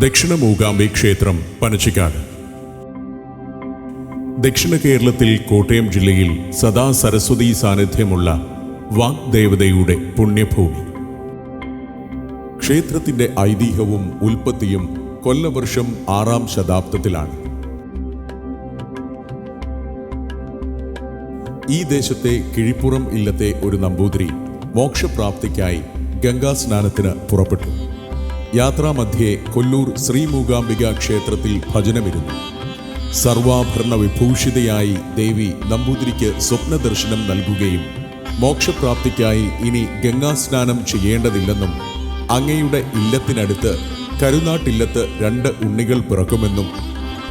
ദക്ഷിണ മൂകാംബി ക്ഷേത്രം പനച്ചിക്കാട്. ദക്ഷിണ കേരളത്തിൽ കോട്ടയം ജില്ലയിൽ സദാ സരസ്വതി സാന്നിധ്യമുള്ള വാഗ്ദേവതയുടെ പുണ്യഭൂമി. ക്ഷേത്രത്തിന്റെ ഐതിഹ്യവും ഉൽപ്പത്തിയും കൊല്ലവർഷം ആറാം ശതാബ്ദത്തിലാണ്. ഈ ദേശത്തെ കിഴിപ്പുറം ഇല്ലത്തെ ഒരു നമ്പൂതിരി മോക്ഷപ്രാപ്തിക്കായി ഗംഗാസ്നാനത്തിന് പുറപ്പെട്ടു. യാത്രാമധ്യേ കൊല്ലൂർ ശ്രീ മൂകാംബിക ക്ഷേത്രത്തിൽ ഭജനമിരുന്നു. സർവാഭരണ വിഭൂഷിതയായി ദേവി നമ്പൂതിരിക്ക് സ്വപ്നദർശനം നൽകുകയും മോക്ഷപ്രാപ്തിക്കായി ഇനി ഗംഗാസ്നാനം ചെയ്യേണ്ടതില്ലെന്നും അങ്ങയുടെ ഇല്ലത്തിനടുത്ത് കരുനാട്ടില്ലത്ത് രണ്ട് ഉണ്ണികൾ പിറക്കുമെന്നും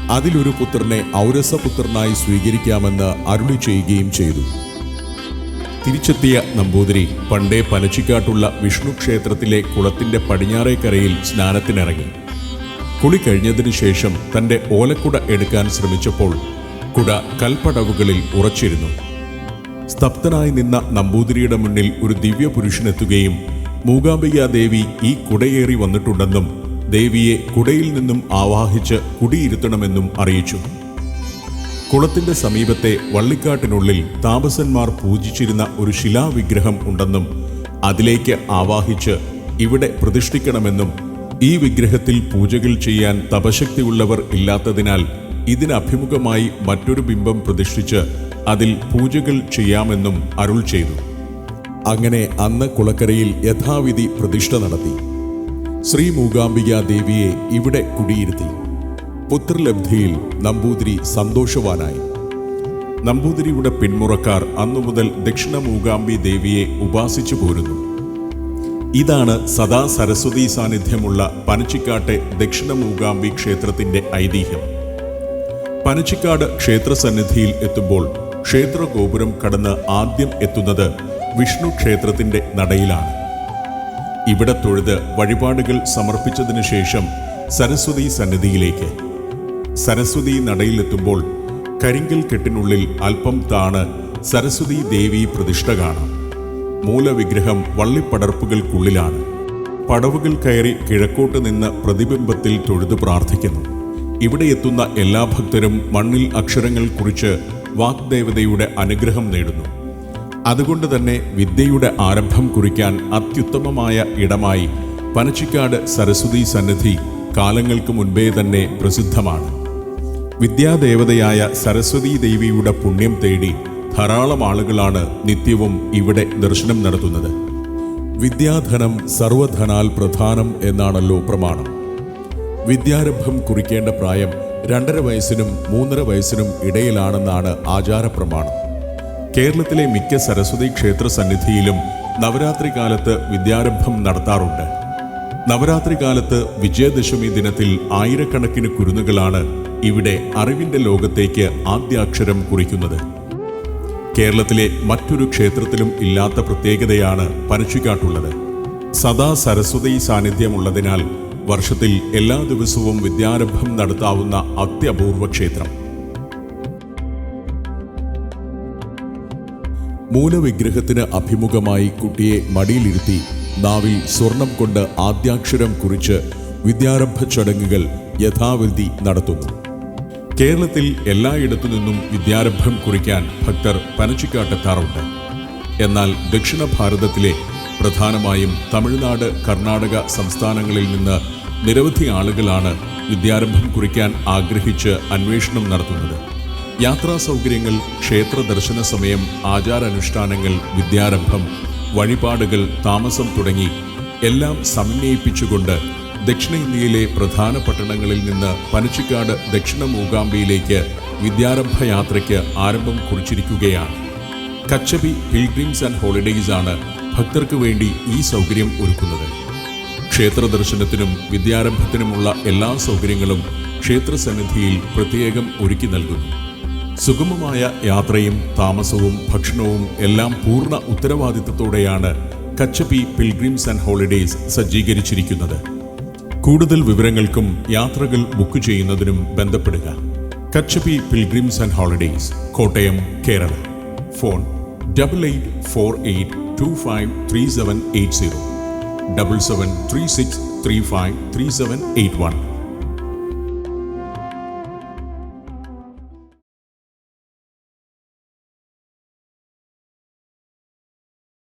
അതിലൊരു പുത്രനെ ഔരസപുത്രനായി സ്വീകരിക്കാമെന്ന് അരുളി ചെയ്യുകയും ചെയ്തു. തിരിച്ചെത്തിയ നമ്പൂതിരി. പണ്ടേ പനച്ചിക്കാട്ടുള്ള വിഷ്ണു ക്ഷേത്രത്തിലെ കുളത്തിന്റെ പടിഞ്ഞാറേക്കരയിൽ സ്നാനത്തിനിറങ്ങി. കുളി കഴിഞ്ഞതിനു ശേഷം തന്റെ ഓലക്കുട എടുക്കാൻ ശ്രമിച്ചപ്പോൾ കുട കൽപ്പടവുകളിൽ ഉറച്ചിരുന്നു. സ്തബ്ധനായി നിന്ന നമ്പൂതിരിയുടെ മുന്നിൽ ഒരു ദിവ്യപുരുഷനെത്തുകയും മൂകാംബിക ദേവി ഈ കുടയേറി വന്നിട്ടുണ്ടെന്നും ദേവിയെ കുടയിൽ നിന്നും ആവാഹിച്ച് കുടിയിരുത്തണമെന്നും അറിയിച്ചു. കുളത്തിന്റെ സമീപത്തെ വള്ളിക്കാട്ടിനുള്ളിൽ താപസന്മാർ പൂജിച്ചിരുന്ന ഒരു ശിലാവിഗ്രഹം ഉണ്ടെന്നും അതിലേക്ക് ആവാഹിച്ച് ഇവിടെ പ്രതിഷ്ഠിക്കണമെന്നും ഈ വിഗ്രഹത്തിൽ പൂജകൾ ചെയ്യാൻ തപശക്തിയുള്ളവർ ഇല്ലാത്തതിനാൽ ഇതിനഭിമുഖമായി മറ്റൊരു ബിംബം പ്രതിഷ്ഠിച്ച് അതിൽ പൂജകൾ ചെയ്യാമെന്നും അരുൾ ചെയ്തു. അങ്ങനെ അന്ന് കുളക്കരയിൽ യഥാവിധി പ്രതിഷ്ഠ നടത്തി. ശ്രീ മൂകാംബിക ദേവിയെ ഇവിടെ കുടിയിരുത്തി. പുത്രലബ്ധിയിൽ നമ്പൂതിരി സന്തോഷവാനായി. നമ്പൂതിരിയുടെ പിന്മുറക്കാർ അന്നുമുതൽ ദക്ഷിണ മൂകാംബി ദേവിയെ ഉപാസിച്ചു പോരുന്നു. ഇതാണ് സദാ സരസ്വതി സാന്നിധ്യമുള്ള പനച്ചിക്കാട്ടെ ദക്ഷിണ മൂകാംബി ക്ഷേത്രത്തിന്റെ ഐതിഹ്യം. പനച്ചിക്കാട് ക്ഷേത്രസന്നിധിയിൽ എത്തുമ്പോൾ ക്ഷേത്ര ഗോപുരം കടന്ന് ആദ്യം എത്തുന്നത് വിഷ്ണു ക്ഷേത്രത്തിന്റെ നടയിലാണ്. ഇവിടെ തൊഴുത് വഴിപാടുകൾ സമർപ്പിച്ചതിനു ശേഷം സരസ്വതി സന്നിധിയിലേക്ക്. സരസ്വതി നടയിലെത്തുമ്പോൾ കരിങ്കൽ കെട്ടിനുള്ളിൽ അല്പം താണ് സരസ്വതി ദേവി പ്രതിഷ്ഠ കാണാം. മൂലവിഗ്രഹം വള്ളിപ്പടർപ്പുകൾക്കുള്ളിലാണ്. പടവുകൾ കയറി കിഴക്കോട്ട് നിന്ന് പ്രതിബിംബത്തിൽ തൊഴുതു പ്രാർത്ഥിക്കുന്നു. ഇവിടെ എത്തുന്ന എല്ലാ ഭക്തരും മണ്ണിൽ അക്ഷരങ്ങൾ കുറിച്ച് വാഗ്ദേവതയുടെ അനുഗ്രഹം നേടുന്നു. അതുകൊണ്ട് തന്നെ വിദ്യയുടെ ആരംഭം കുറിക്കാൻ അത്യുത്തമമായ ഇടമായി പനച്ചിക്കാട് സരസ്വതി സന്നിധി കാലങ്ങൾക്ക് മുൻപേ തന്നെ പ്രസിദ്ധമാണ്. വിദ്യാദേവതയായ സരസ്വതി ദേവിയുടെ പുണ്യം തേടി ധാരാളം ആളുകളാണ് നിത്യവും ഇവിടെ ദർശനം നടത്തുന്നത്. വിദ്യാധനം സർവധനാൽ പ്രധാനം എന്നാണല്ലോ പ്രമാണം. വിദ്യാരംഭം കുറിക്കേണ്ട പ്രായം രണ്ടര വയസ്സിനും മൂന്നര വയസ്സിനും ഇടയിലാണെന്നാണ് ആചാരപ്രമാണം. കേരളത്തിലെ മിക്ക സരസ്വതി ക്ഷേത്ര സന്നിധിയിലും നവരാത്രി കാലത്ത് വിദ്യാരംഭം നടത്താറുണ്ട്. നവരാത്രി കാലത്ത് വിജയദശമി ദിനത്തിൽ ആയിരക്കണക്കിന് കുരുന്നുകളാണ് ഇവിടെ അറിവിന്റെ ലോകത്തേക്ക് ആദ്യാക്ഷരം കുറിക്കുന്നത്. കേരളത്തിലെ മറ്റൊരു ക്ഷേത്രത്തിലും ഇല്ലാത്ത പ്രത്യേകതയാണ് പനച്ചിക്കാട്ടുള്ളത്. സദാ സരസ്വതി സാന്നിധ്യമുള്ളതിനാൽ വർഷത്തിൽ എല്ലാ ദിവസവും വിദ്യാരംഭം നടത്താവുന്ന അത്യപൂർവ ക്ഷേത്രം. മൂലവിഗ്രഹത്തിന് അഭിമുഖമായി കുട്ടിയെ മടിയിലിരുത്തി നാവിൽ സ്വർണം കൊണ്ട് ആദ്യാക്ഷരം കുറിച്ച് വിദ്യാരംഭ ചടങ്ങുകൾ യഥാവിധി നടത്തുന്നു. കേരളത്തിൽ എല്ലായിടത്തു നിന്നും വിദ്യാരംഭം കുറിക്കാൻ ഭക്തർ പനച്ചിക്കാട്ടെത്താറുണ്ട്. എന്നാൽ ദക്ഷിണ ഭാരതത്തിലെ പ്രധാനമായും തമിഴ്നാട് കർണാടക സംസ്ഥാനങ്ങളിൽ നിന്ന് നിരവധി ആളുകളാണ് വിദ്യാരംഭം കുറിക്കാൻ ആഗ്രഹിച്ച് അന്വേഷണം നടത്തുന്നത്. യാത്രാ സൗകര്യങ്ങൾ ക്ഷേത്ര ദർശന സമയം ആചാരാനുഷ്ഠാനങ്ങൾ വിദ്യാരംഭം വഴിപാടുകൾ താമസം തുടങ്ങി എല്ലാം സമന്വയിപ്പിച്ചുകൊണ്ട് ദക്ഷിണേന്ത്യയിലെ പ്രധാന പട്ടണങ്ങളിൽ നിന്ന് പനച്ചിക്കാട് ദക്ഷിണ മൂകാംബിയിലേക്ക് വിദ്യാരംഭ യാത്രയ്ക്ക് ആരംഭം കുറിച്ചിരിക്കുകയാണ്. കച്ചബി പിൽഗ്രിംസ് ആൻഡ് ഹോളിഡേയ്സ് ആണ് ഭക്തർക്ക് വേണ്ടി ഈ സൗകര്യം ഒരുക്കുന്നത്. ക്ഷേത്ര ദർശനത്തിനും വിദ്യാരംഭത്തിനുമുള്ള എല്ലാ സൗകര്യങ്ങളും ക്ഷേത്രസന്നിധിയിൽ പ്രത്യേകം ഒരുക്കി നൽകുന്നു. സുഗമമായ യാത്രയും താമസവും ഭക്ഷണവും എല്ലാം പൂർണ ഉത്തരവാദിത്തത്തോടെയാണ് കച്ചപ്പി പിൽഗ്രിംസ് ആൻഡ് ഹോളിഡേയ്സ് സജ്ജീകരിച്ചിരിക്കുന്നത്. കൂടുതൽ വിവരങ്ങൾക്കും യാത്രകൾ ബുക്ക് ചെയ്യുന്നതിനും ബന്ധപ്പെടുക. കച്ചപി pilgrims and holidays Kottayam Kerala. Phone double eight four eight two five three seven eight zero double seven three six three five three seven eight one